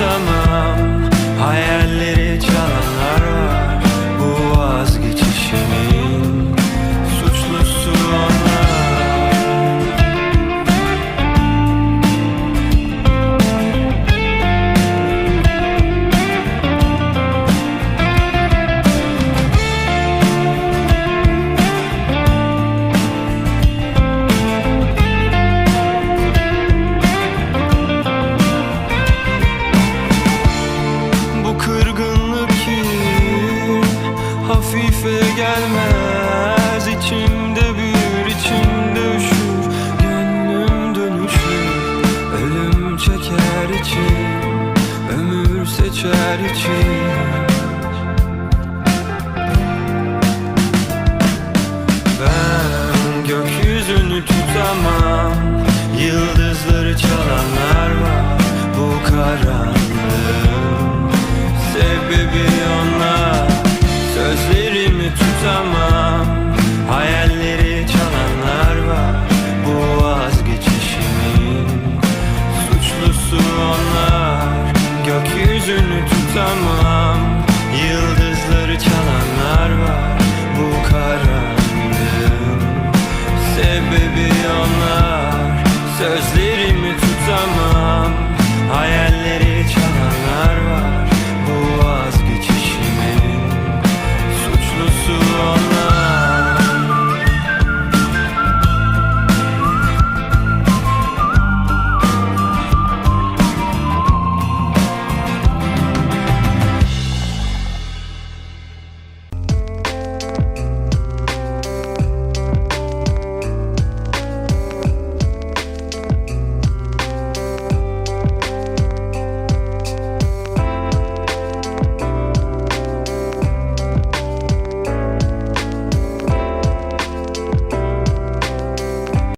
summer. Gelmez. İçimde büyür içimde üşür. Gönlüm dönüşür. Ölüm çeker içim Ömür seçer içim Ben gökyüzünü tutamam. Yıldızları çalanlar